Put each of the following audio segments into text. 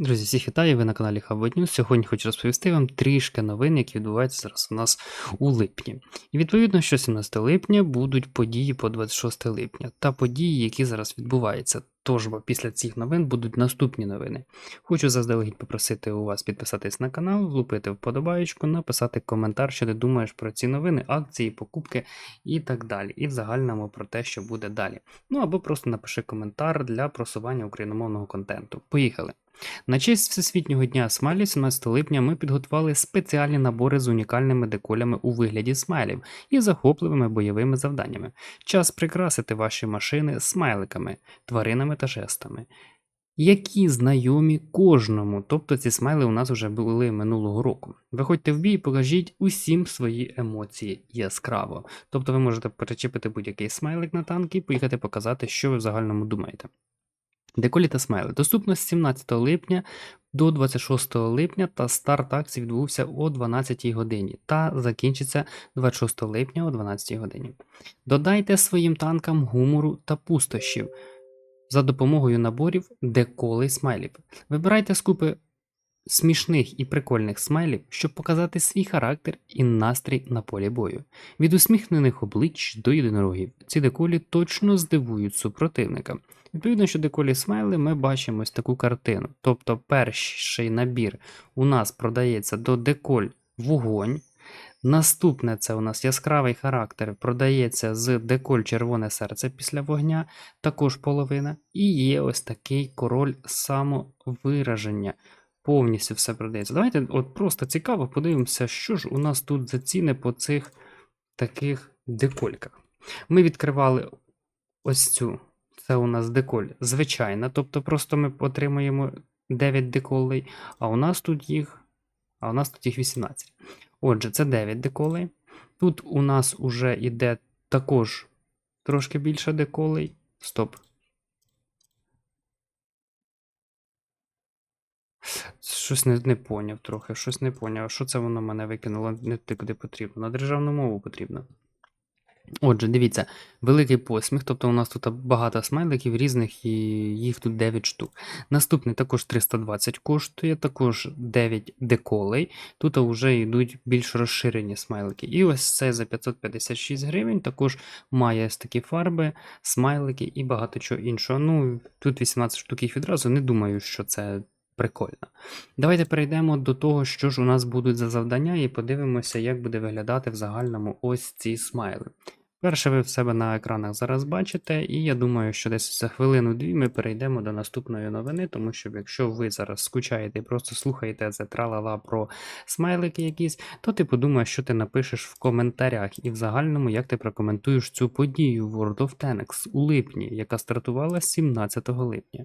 Друзі, всіх вітаю, ви на каналі News. Сьогодні хочу розповісти вам трішки новин, які відбуваються зараз у нас у липні. І відповідно, що 17 липня будуть події по 26 липня та події, які зараз відбуваються. Тож бо після цих новин будуть наступні новини. Хочу заздалегідь попросити у вас підписатись на канал, влупити вподобаєчку, написати коментар, що ти думаєш про ці новини, акції, покупки і так далі. І в загальному про те, що буде далі. Ну або просто напиши коментар для просування україномовного контенту. Поїхали! На честь Всесвітнього дня смайлів 17 липня ми підготували спеціальні набори з унікальними деколями у вигляді смайлів і захопливими бойовими завданнями. Час прикрасити ваші машини смайликами, тваринами та жестами. Які знайомі кожному, тобто ці смайли у нас вже були минулого року. Виходьте в бій і покажіть усім свої емоції яскраво. Тобто ви можете перечепити будь-який смайлик на танк і поїхати показати, що ви в загальному думаєте. Деколі та смайли. Доступно з 17 липня до 26 липня та старт акції відбувся о 12 годині та закінчиться 26 липня о 12 годині. Додайте своїм танкам гумору та пустощів за допомогою наборів деколи смайлів. Вибирайте з купи смішних і прикольних смайлів, щоб показати свій характер і настрій на полі бою. Від усміхнених облич до єдинорогів. Ці деколі точно здивують супротивника. Відповідно, що деколі смайли, ми бачимо ось таку картину. Тобто перший набір у нас продається до деколь вогонь. Наступне це у нас яскравий характер продається з деколь червоне серце після вогня, також половина. І є ось такий король самовираження. Повністю все продається. Давайте от просто цікаво подивимося, що ж у нас тут за ціни по цих таких декольках. Ми відкривали ось цю. Це у нас деколь звичайна, тобто просто ми отримуємо 9 деколей, а у нас тут їх, а у нас тут їх 18. Отже, це 9 деколей. Тут у нас уже йде також трошки більше деколей. Стоп. Щось не, не поняв трохи, щось не поняв. Що це воно мене викинуло не туди, куди потрібно. На державну мову потрібно. Отже, дивіться, великий посміх, тобто у нас тут багато смайликів різних, і їх тут 9 штук. Наступний також 320 коштує, також 9 деколей. Тут вже йдуть більш розширені смайлики. І ось це за 556 гривень також має такі фарби, смайлики і багато чого іншого. Ну, тут 18 штук їх відразу, не думаю, що це. Прикольно. Давайте перейдемо до того, що ж у нас будуть за завдання, і подивимося, як буде виглядати в загальному ось ці смайли. Перше ви в себе на екранах зараз бачите, і я думаю, що десь за хвилину-дві ми перейдемо до наступної новини, тому що якщо ви зараз скучаєте і просто слухаєте це тралала про смайлики якісь, то ти подумаєш, що ти напишеш в коментарях, і в загальному, як ти прокоментуєш цю подію World of Tanks у липні, яка стартувала 17 липня.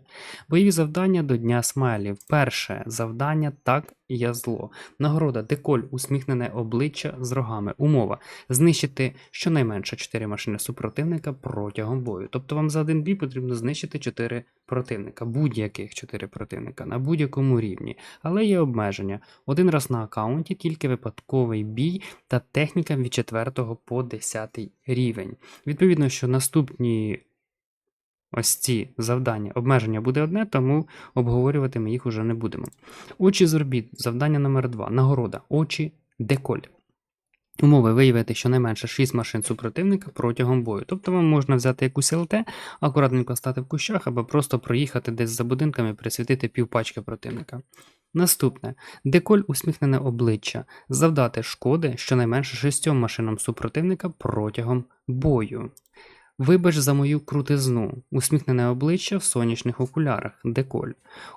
Бойові завдання до Дня смайлів. Перше завдання так я зло. Нагорода деколь усміхнене обличчя з рогами. Умова знищити щонайменше 4 машини супротивника протягом бою. Тобто вам за один бій потрібно знищити 4 противника, будь-яких 4 противника на будь-якому рівні. Але є обмеження. Один раз на аккаунті тільки випадковий бій та техніка від 4 по 10 рівень. Відповідно, що наступні. Ось ці завдання. Обмеження буде одне, тому обговорювати ми їх уже не будемо. Очі з орбіт. Завдання номер 2 Нагорода. Очі деколь. Умови виявити щонайменше 6 машин супротивника протягом бою. Тобто вам можна взяти якусь ЛТ, акуратненько стати в кущах, або просто проїхати десь за будинками і присвітити півпачки противника. Наступне деколь усміхнене обличчя. Завдати шкоди щонайменше 6 машинам супротивника протягом бою. Вибач за мою крутизну, усміхнене обличчя в сонячних окулярах, деколь.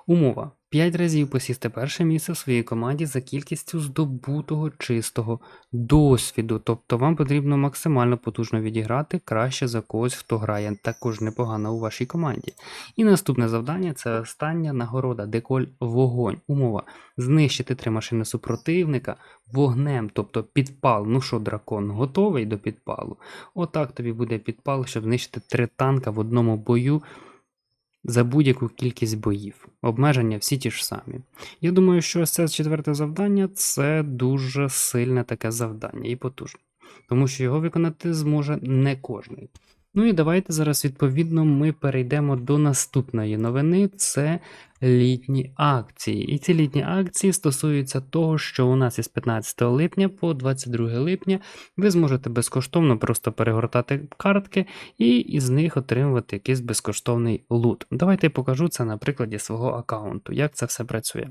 Умова: 5 разів посісти перше місце в своїй команді за кількістю здобутого чистого досвіду. Тобто вам потрібно максимально потужно відіграти краще за когось, хто грає також непогано у вашій команді. І наступне завдання це остання нагорода, деколь вогонь. Умова: знищити три машини супротивника вогнем, тобто підпал. Ну що, дракон, готовий до підпалу? Отак тобі буде підпал, щоб знищити три танка в одному бою за будь-яку кількість боїв. Обмеження всі ті ж самі. Я думаю, що це четверте завдання це дуже сильне таке завдання і потужне, тому що його виконати зможе не кожний. Ну і давайте зараз, відповідно, ми перейдемо до наступної новини. Це літні акції. І ці літні акції стосуються того, що у нас із 15 липня по 22 липня ви зможете безкоштовно просто перегортати картки і із них отримувати якийсь безкоштовний лут. Давайте я покажу це на прикладі свого аккаунту, як це все працює.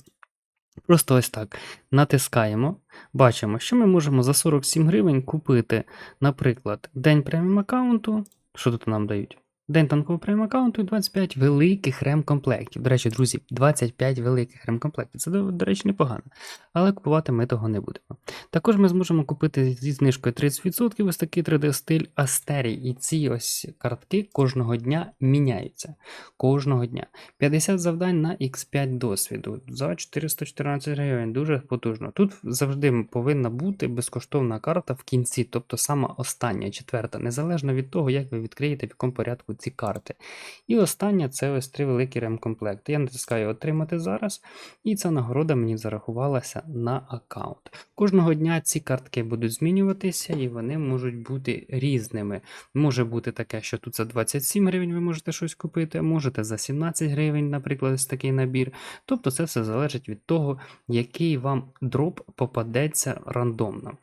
Просто ось так. Натискаємо, бачимо, що ми можемо за 47 гривень купити, наприклад, день преміум аккаунту. Що тут нам дають? День танкового преміум аккаунту і 25 великих ремкомплектів. До речі, друзі, 25 великих ремкомплектів. Це, до речі, непогано. Але купувати ми того не будемо. Також ми зможемо купити зі знижкою 30% ось такий 3D-стиль Астерій. І ці ось картки кожного дня міняються. Кожного дня. 50 завдань на X5 досвіду за 414 гривень. Дуже потужно. Тут завжди повинна бути безкоштовна карта в кінці, тобто сама остання, четверта, незалежно від того, як ви відкриєте в якому порядку ці карти. І остання це ось три великі ремкомплекти. Я натискаю Отримати зараз, і ця нагорода мені зарахувалася на аккаунт. Кожного дня ці картки будуть змінюватися, і вони можуть бути різними. Може бути таке, що тут за 27 гривень ви можете щось купити, можете за 17 гривень, наприклад, ось такий набір. Тобто це все залежить від того, який вам дроп попадеться рандомно.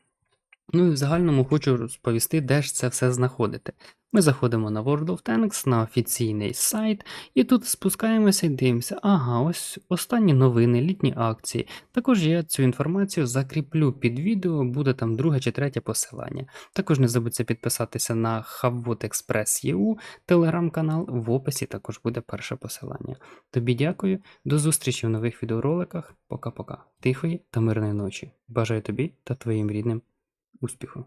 Ну і в загальному хочу розповісти, де ж це все знаходити. Ми заходимо на World of Tanks, на офіційний сайт, і тут спускаємося і дивимося. Ага, ось останні новини, літні акції. Також я цю інформацію закріплю під відео, буде там друге чи третє посилання. Також не забудьте підписатися на Havbot Express EU, телеграм-канал, в описі також буде перше посилання. Тобі дякую, до зустрічі в нових відеороликах. Пока-пока. Тихої та мирної ночі. Бажаю тобі та твоїм рідним успіху.